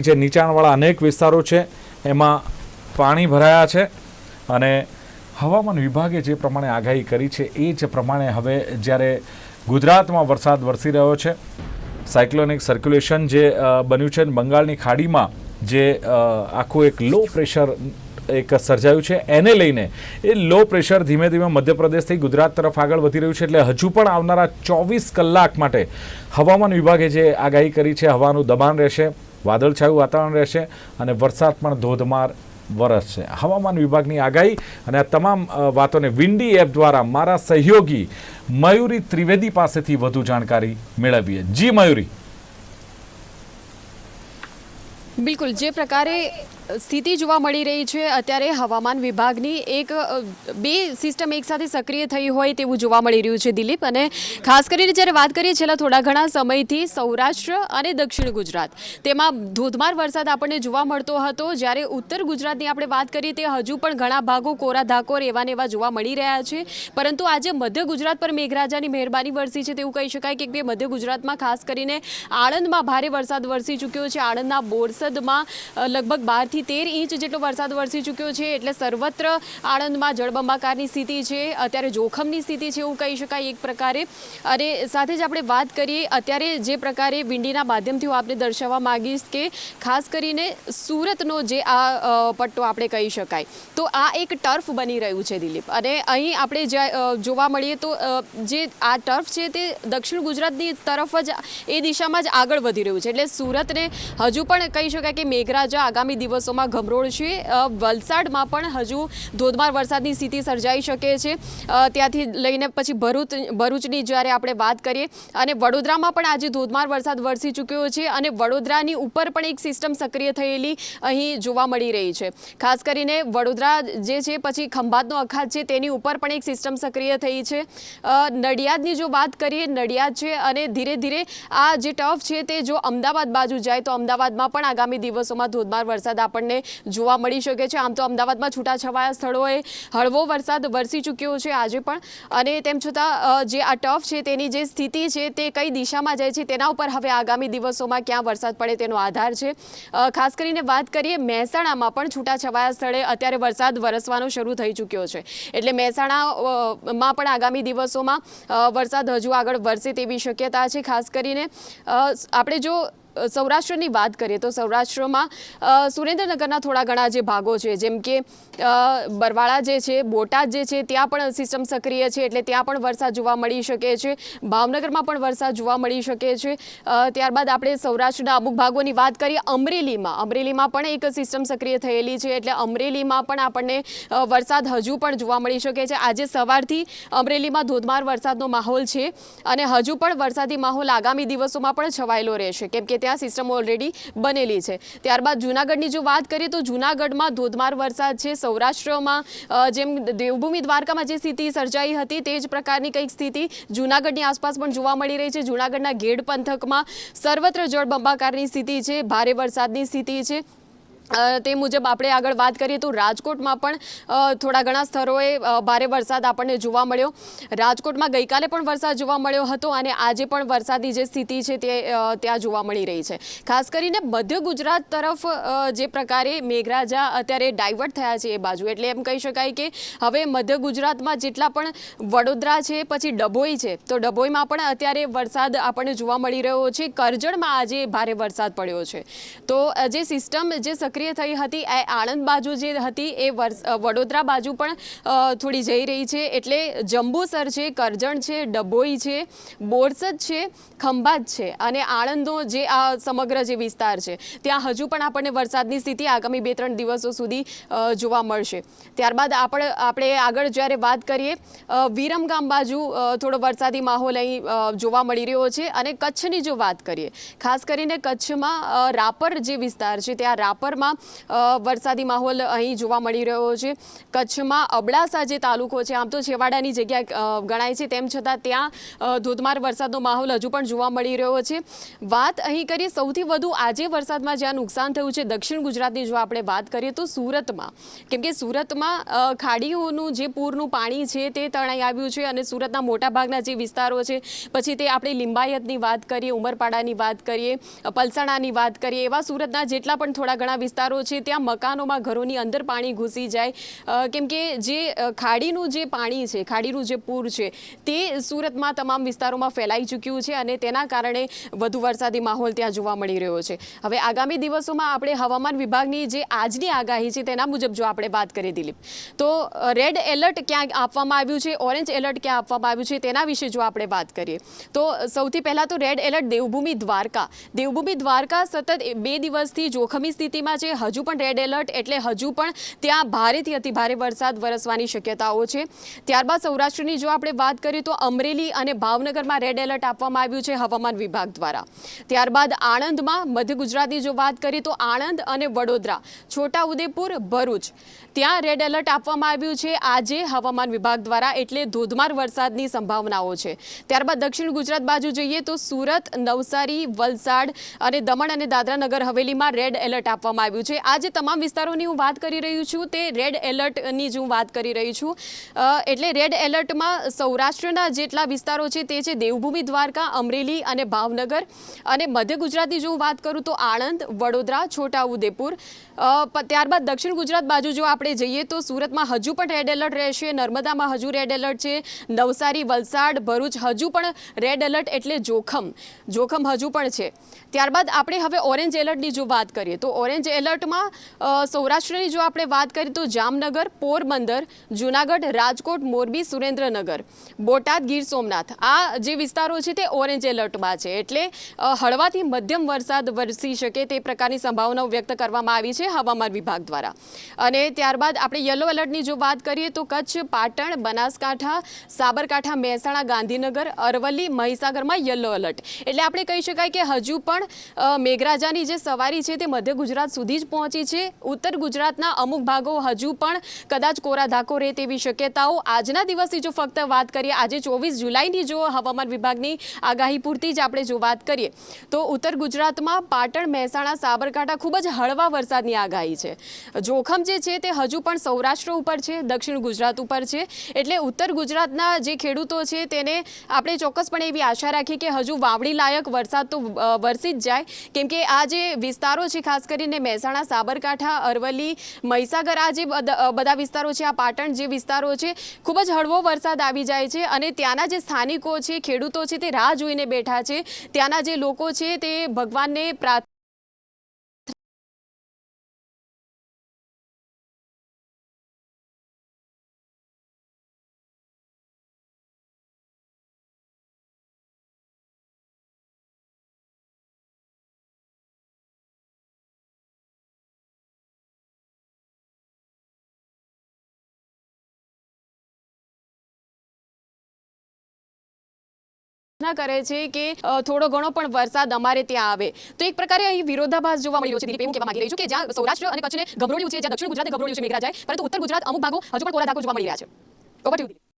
જે નીચાણવાળા અનેક વિસ્તારો છે, એમાં પાણી ભરાયા છે અને હવામાન વિભાગે જે પ્રમાણે આગાહી કરી છે, એ જ પ્રમાણે હવે જ્યારે ગુજરાતમાં વરસાદ વરસી રહ્યો છે, સાયક્લોનિક સર્ક્યુલેશન જે બન્યું છે બંગાળની ખાડીમાં જે આખું એક લો પ્રેશર એક સર્જાયું છે, એને લઈને એ લો પ્રેશર ધીમે ધીમે મધ્યપ્રદેશથી ગુજરાત તરફ આગળ વધી રહ્યું છે, એટલે હજુ પણ આવનારા ચોવીસ કલાક માટે હવામાન વિભાગે જે આગાહી કરી છે, હવાનું દબાણ રહેશે. વાદળછાયું વાતાવરણ રહેશે અને વરસાદ પણ ધોધમાર વરસશે હવામાન વિભાગની આગાહી અને આ તમામ વાતોને વિન્ડી એપ દ્વારા મારા સહયોગી મયુરી ત્રિવેદી પાસેથી વધુ જાણકારી મેળવીએ. જી મયુરી. બિલકુલ. જે પ્રકારે સ્થિતિ જોવા મળી રહી છે. અત્યારે હવામાન વિભાગની એક બે સિસ્ટમ એકસાથે સક્રિય થઈ હોય તેવું જોવા મળી રહ્યું છે દિલીપ. અને ખાસ કરીને જ્યારે વાત કરીએ છેલ્લા થોડા ઘણા સમયથી સૌરાષ્ટ્ર અને દક્ષિણ ગુજરાત, તેમાં ધોધમાર વરસાદ આપણને જોવા મળતો હતો. જ્યારે ઉત્તર ગુજરાતની આપણે વાત કરીએ તે હજુ પણ ઘણા ભાગો કોરા ધાકોર એવા ને એવા જોવા મળી રહ્યા છે. પરંતુ આજે મધ્ય ગુજરાત પર મેઘરાજાની મહેરબાની વરસી છે તેવું કહી શકાય કે બે મધ્ય ગુજરાતમાં ખાસ કરીને આણંદમાં ભારે વરસાદ વરસી ચૂક્યો છે. આણંદના બોરસદમાં લગભગ બારથી તેર ઇંચ જેટલો વરસાદ વરસી ચૂક્યો છે, એટલે સર્વત્ર આણંદમાં જળબંબાકારની સ્થિતિ છે, અત્યારે જોખમની સ્થિતિ છે એવું કહી શકાય એક પ્રકારે. અને સાથે જ આપણે વાત કરીએ, અત્યારે જે પ્રકારે વિંડીના માધ્યમથી હું આપને દર્શાવવા માગીશ કે ખાસ કરીને સુરતનો જે આ પટ્ટો આપણે કહી શકાય. તો આ એક ટર્ફ બની રહ્યું છે દિલીપ. અને અહીં આપણે જોવા મળીએ તો જે આ ટર્ફ છે તે દક્ષિણ ગુજરાતની તરફ જ, એ દિશામાં જ આગળ વધી રહ્યું છે. એટલે સુરતને હજુ પણ કહી શકાય કે મેઘરાજા આગામી દિવસોમાં ગમરોળ છે. વલસાડમાં પણ હજુ ધોધમાર વરસાદની સ્થિતિ સર્જાઈ શકે છે. ત્યાંથી લઈને પછી ભરૂચ, ભરૂચની જ્યારે આપણે વાત કરીએ, અને વડોદરામાં પણ આજે ધોધમાર વરસાદ વરસી ચૂક્યો છે અને વડોદરાની ઉપર પણ એક સિસ્ટમ સક્રિય થયેલી અહીં જોવા મળી રહી છે. ખાસ કરીને વડોદરા જે છે, પછી ખંભાતનો અખાત છે, તેની ઉપર પણ એક સિસ્ટમ સક્રિય થઈ છે. નડિયાદની જો વાત કરીએ, નડિયાદ છે અને ધીરે ધીરે આ જે ટફ છે તે જો અમદાવાદ બાજુ જાય તો અમદાવાદમાં પણ આગામી દિવસોમાં ધોધમાર વરસાદ આપણને જોવા મળી શકે છે. આમ તો અમદાવાદમાં છૂટાછવાયા સ્થળોએ હળવો વરસાદ વરસી ચૂક્યો છે આજે પણ. અને તેમ છતાં જે આ ટફ છે, તેની જે સ્થિતિ છે, તે કઈ દિશામાં જાય છે, તેના ઉપર હવે આગામી દિવસોમાં ક્યાં વરસાદ પડે તેનો આધાર છે. ખાસ કરીને વાત કરીએ મહેસાણામાં પણ છૂટાછવાયા સ્થળે અત્યારે વરસાદ વરસવાનો શરૂ થઈ ચૂક્યો છે. એટલે મહેસાણામાં પણ આગામી દિવસોમાં વરસાદ હજુ આગળ વરસે તેવી શક્યતા છે. ખાસ કરીને આપણે જો સૌરાષ્ટ્રની વાત કરીએ તો સૌરાષ્ટ્રમાં સુરેન્દ્રનગરના થોડા ઘણા જે ભાગો છે, જેમ કે બરવાળા જે છે, બોટાદ જે છે, ત્યાં પણ સિસ્ટમ સક્રિય છે, એટલે ત્યાં પણ વરસાદ જોવા મળી શકે છે. ભાવનગરમાં પણ વરસાદ જોવા મળી શકે છે. ત્યારબાદ આપણે સૌરાષ્ટ્રના અમુક ભાગોની વાત કરીએ, અમરેલીમાં. અમરેલીમાં પણ એક સિસ્ટમ સક્રિય થયેલી છે, એટલે અમરેલીમાં પણ આપણને વરસાદ હજુ પણ જોવા મળી શકે છે. આજે સવારથી અમરેલીમાં ધોધમાર વરસાદનો માહોલ છે અને હજુ પણ વરસાદી માહોલ આગામી દિવસોમાં પણ છવાયેલો રહેશે. કેમ કે ત્યાં સિસ્ટમ ઓલરેડી બનેલી છે. ત્યારબાદ જૂનાગઢની જો વાત કરીએ તો જૂનાગઢમાં ધોધમાર વરસાદ છે. સૌરાષ્ટ્રમાં જેમ દેવભૂમિ દ્વારકામાં જે સ્થિતિ સર્જાઈ હતી તે જ પ્રકારની કંઈક સ્થિતિ જૂનાગઢની આસપાસ પણ જોવા મળી રહી છે. જૂનાગઢના ગેડ પંથકમાં સર્વત્ર જળબંબાકારની સ્થિતિ છે. ભારે વરસાદની સ્થિતિ છે. તે મુજબ આપણે આગળ વાત કરીએ તો રાજકોટમાં પણ થોડા ઘણા સ્થળોએ ભારે વરસાદ આપણને જોવા મળ્યો. રાજકોટમાં ગઈકાલે પણ વરસાદ જોવા મળ્યો હતો અને આજે પણ વરસાદની જે સ્થિતિ છે તે ત્યાં જોવા મળી રહી છે. ખાસ કરીને મધ્ય ગુજરાત તરફ જે પ્રકારે મેઘરાજા અત્યારે ડાયવર્ટ થયા છે એ બાજુ. એટલે એમ કહી શકાય કે હવે મધ્ય ગુજરાતમાં જેટલા પણ વડોદરા છે, પછી ડભોઈ છે, તો ડભોઈમાં પણ અત્યારે વરસાદ આપણને જોવા મળી રહ્યો છે. કરજણમાં આજે ભારે વરસાદ પડ્યો છે. તો જે સિસ્ટમ, જે સક્રિય થઈ હતી. એ આણંદ બાજુ જે હતી, એ વડોદરા બાજુ પણ થોડી જઈ રહી છે. એટલે જંબુસર છે, કરજણ છે, ડભોઈ છે, બોરસદ છે, ખંભાત છે અને આણંદનો જે આ સમગ્ર જે વિસ્તાર છે, ત્યાં હજુ પણ આપણને વરસાદની સ્થિતિ આગામી બે ત્રણ દિવસો સુધી જોવા મળશે. ત્યારબાદ આપણે આપણે આગળ જ્યારે વાત કરીએ વિરમગામ બાજુ થોડો વરસાદી માહોલ અહીં જોવા મળી રહ્યો છે અને કચ્છની જો વાત કરીએ, ખાસ કરીને કચ્છમાં રાપર જે વિસ્તાર છે, ત્યાં રાપરમાં સુરતમાં વરસાદી માહોલ અહીં જોવા મળી રહ્યો છે. કચ્છમાં અબડાસા જે તાલુકો છે, આમ તો છેવાડાની જગ્યા ગણાય છે. તેમ છતાં ત્યાં ધોધમાર વરસાદનો માહોલ હજુ પણ જોવા મળી રહ્યો છે. વાત અહીં કરીએ, સૌથી વધુ આજે વરસાદમાં જ્યાં નુકસાન થયું છે, દક્ષિણ ગુજરાતની જો આપણે વાત કરીએ તો સુરતમાં. કેમ કે સુરતમાં ખાડીઓનું જે પૂરનું પાણી છે તે તણાઈ આવ્યું છે અને સુરતના મોટાભાગના જે વિસ્તારો છે, પછી તે આપણે લિંબાયતની વાત કરીએ, ઉમરપાડાની વાત કરીએ પલસાણાની વાત કરીએ, એવા સુરતના જેટલા પણ થોડા ઘણા વિસ્તારો છે, ત્યાં મકાનોમાં ઘરોની અંદર પાણી ઘૂસી જાય. કેમ કે જે ખાડીનું જે પાણી છે, ખાડીનું જે પૂર છે, તે સુરતમાં તમામ વિસ્તારોમાં ફેલાઈ ચૂક્યું છે અને તેના કારણે વધુ વરસાદી માહોલ ત્યાં જોવા મળી રહ્યો છે. હવે આગામી દિવસોમાં આપણે હવામાન વિભાગની જે આજની આગાહી છે, તેના મુજબ જો આપણે વાત કરીએ દિલીપ, તો રેડ એલર્ટ ક્યાં આપવામાં આવ્યું છે, ઓરેન્જ એલર્ટ ક્યાં આપવામાં આવ્યું છે, તેના વિશે જો આપણે વાત કરીએ, તો સૌથી પહેલાં તો રેડ એલર્ટ દેવભૂમિ દ્વારકા. દેવભૂમિ દ્વારકા સતત બે દિવસથી જોખમી સ્થિતિમાં છે. હજુ પણ રેડ એલર્ટ એટલે હજુ પણ ત્યાં ભારેથી અતિ વરસાદ વરસવાની શક્યતાઓ છે. ત્યારબાદ સૌરાષ્ટ્રની જો આપણે વાત કરીએ તો અમરેલી અને ભાવનગરમાં રેડ એલર્ટ આપવામાં આવ્યું છે હવામાન વિભાગ દ્વારા. ત્યારબાદ આણંદમાં મધ્ય ગુજરાતની જો વાત કરીએ તો આણંદ અને વડોદરા, છોટાઉદેપુર, ભરૂચ, ત્યાં રેડ એલર્ટ આપવામાં આવ્યું છે. આજે હવામાન વિભાગ દ્વારા એટલે ધોધમાર વરસાદની સંભાવનાઓ છે. ત્યારબાદ દક્ષિણ ગુજરાત બાજુ જોઈએ તો સુરત, નવસારી, વલસાડ અને દમણ અને દાદરા નગર હવેલીમાં રેડ એલર્ટ આપવામાં આવ્યું છે. આ જે તમામ વિસ્તારોની હું વાત કરી રહ્યું છું, તે રેડ એલર્ટની જ હું વાત કરી રહી છું. એટલે રેડ એલર્ટમાં સૌરાષ્ટ્રના જેટલા વિસ્તારો છે, તે છે દેવભૂમિ, દ્વારકા, અમરેલી અને ભાવનગર. અને મધ્ય ગુજરાતની જો હું વાત કરું તો આણંદ, વડોદરા, છોટાઉદેપુર. ત્યારબાદ દક્ષિણ ગુજરાત બાજુ જો આપણે જઈએ તો સુરતમાં હજુ પણ રેડ એલર્ટ રહેશે, નર્મદામાં હજુ રેડ એલર્ટ છે, નવસારી, વલસાડ, ભરૂચ હજુ પણ રેડ એલર્ટ એટલે જોખમ. જોખમ હજુ પણ છે. ત્યારબાદ આપણે હવે ઓરેન્જ એલર્ટની જો વાત કરીએ તો ઓરેન્જ એલર્ટમાં સૌરાષ્ટ્રની જો આપણે વાત કરીએ તો જામનગર, પોરબંદર, જુનાગઢ, રાજકોટ, મોરબી, સુરેન્દ્રનગર, બોટાદ, ગીર સોમનાથ. આ જે વિસ્તારો છે તે ઓરેન્જ એલર્ટમાં છે. એટલે હળવાથી મધ્યમ વરસાદ વરસી શકે તે પ્રકારની સંભાવનાઓ વ્યક્ત કરવામાં આવી છે હવામાન વિભાગ દ્વારા. અને ત્યારબાદ આપણે યલો એલર્ટની જો વાત કરીએ તો કચ્છ, પાટણ, બનાસકાંઠા, સાબરકાંઠા, મહેસાણા, ગાંધીનગર, અરવલ્લી, મહીસાગરમાં યલો એલર્ટ. એટલે આપણે કહી શકાય કે હજુ પણ મેઘરાજાની જે સવારી છે તે મધ્ય ગુજરાત સુધી જ પહોંચી છે. ઉત્તર ગુજરાતના અમુક ભાગો હજુ પણ કદાચ કોરા ધાકો રહે તેવી શક્યતાઓ આજના દિવસની જો ફક્ત વાત કરીએ, આજે ચોવીસ જુલાઈની જો હવામાન વિભાગની આગાહી પૂરતી જ આપણે જો વાત કરીએ, તો ઉત્તર ગુજરાતમાં પાટણ, મહેસાણા, સાબરકાંઠા ખૂબ જ હળવા વરસાદની આગાહી છે. જોખમ જે છે તે હજુ પણ સૌરાષ્ટ્ર ઉપર છે, દક્ષિણ ગુજરાત ઉપર છે. એટલે ઉત્તર ગુજરાતના જે ખેડૂતો છે તેને આપણે ચોક્કસપણે એવી આશા રાખીએ કે હજુ વાવણી લાયક વરસાદ તો વરસી જ જાય. કેમ કે આ જે વિસ્તારો છે, ખાસ કરીને મહેસાણા સાબરકાંઠા, અરવલ્લી, મહીસાગર આ જે બધા વિસ્તારો છે, આ પાટણ જે વિસ્તારો છે, ખૂબ જ હળવો વરસાદ આવી જાય છે અને ત્યાંના જે સ્થાનિકો છે, ખેડૂતો છે તે રાહ જોઈને બેઠા છે. ત્યાંના જે લોકો છે તે ભગવાનને પ્રાર્થના કરે છે કે થોડો ઘણો પણ વરસાદ અમારે ત્યાં આવે તો એક પ્રકારે અહીં વિરોધાભાસ જોવા મળી રહ્યો છે એવું કહેવા માંગી રહ્યું છું કે જ્યાં સૌરાષ્ટ્ર અને કચ્છને ગભરોળ્યું છે, જ્યાં દક્ષિણ ગુજરાતે ગભરોળ્યું છે મેઘરાજાએ, પરંતુ ઉત્તર ગુજરાત અમુક ભાગો હજુ પણ કોરા ધાકો જોવા મળી રહ્યા છે.